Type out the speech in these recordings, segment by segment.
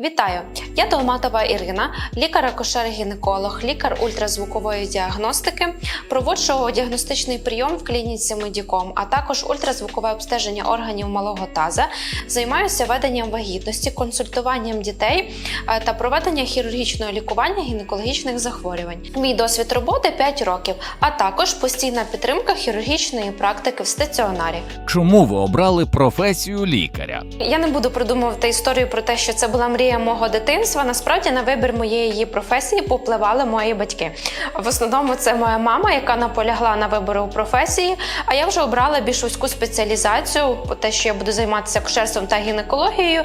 Вітаю! Я Долматова Ірина, лікар-акушер-гінеколог, лікар ультразвукової діагностики. Проводжу діагностичний прийом в клініці Медіком, а також ультразвукове обстеження органів малого таза. Займаюся веденням вагітності, консультуванням дітей е, та проведенням хірургічного лікування гінекологічних захворювань. Мій досвід роботи 5 років, а також постійна підтримка хірургічної практики в стаціонарі. Чому ви обрали професію лікаря? Я не буду придумувати історію про те, що це була мрія мого дитинства. Насправді на вибір моєї професії попливали мої батьки. В основному це моя мама, яка наполягла на вибору професії. А я вже обрала більш вузьку спеціалізацію, те, що я буду займатися акушерством та гінекологією.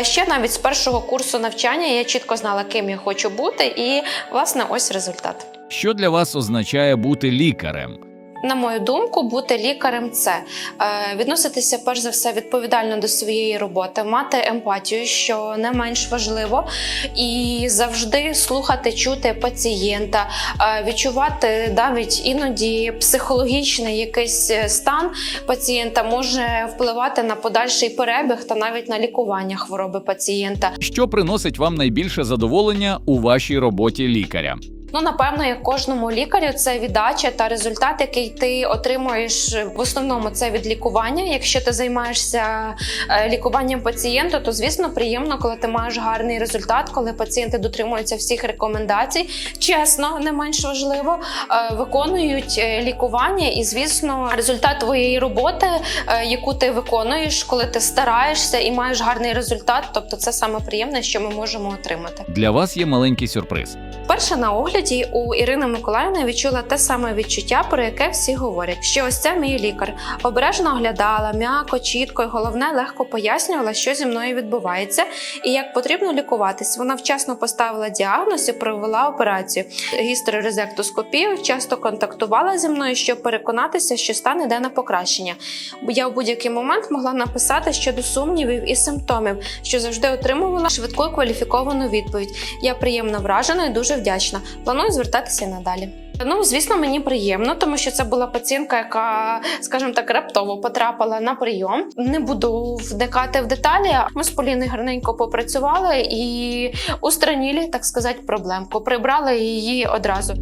Е, Ще навіть з першого курсу навчання я чітко знала, ким я хочу бути, і власне ось результат. Що для вас означає бути лікарем? На мою думку, бути лікарем це е, відноситися перш за все відповідально до своєї роботи, мати емпатію, що не менш важливо, і завжди слухати, чути пацієнта, е, відчувати навіть іноді психологічний якийсь е, стан пацієнта може впливати на подальший перебіг та навіть на лікування хвороби пацієнта. Що приносить вам найбільше задоволення у вашій роботі лікаря? Ну, напевно, як кожному лікарю, це віддача та результат, який ти отримуєш в основному це від лікування. Якщо ти займаєшся е, лікуванням пацієнта, то звісно приємно, коли ти маєш гарний результат, коли пацієнти дотримуються всіх рекомендацій. Чесно, не менш важливо, е, виконують е, лікування, і звісно, результат твоєї роботи, яку ти виконуєш, коли ти стараєшся і маєш гарний результат. Тобто, це саме приємне, що ми можемо отримати. Для вас є маленький сюрприз. Перше на огляді у Ірини Миколаївни відчула те саме відчуття, про яке всі говорять, що ось це мій лікар. Обережно оглядала, м'яко, чітко і головне легко пояснювала, що зі мною відбувається і як потрібно лікуватись. Вона вчасно поставила діагноз і провела операцію. Гістерорезектоскопію часто контактувала зі мною, щоб переконатися, що стан іде на покращення. Я в будь-який момент могла написати щодо сумнівів і симптомів, що завжди отримувала швидку і кваліфіковану відповідь. Я приємно вражена і дуже вдячна. Планую звертатися надалі. Ну, звісно, мені приємно, тому що це була пацієнтка, яка, скажімо так, раптово потрапила на прийом. Не буду вникати в деталі. Ми з Поліною гарненько попрацювали і устранили, так сказати, проблемку. Прибрали її одразу.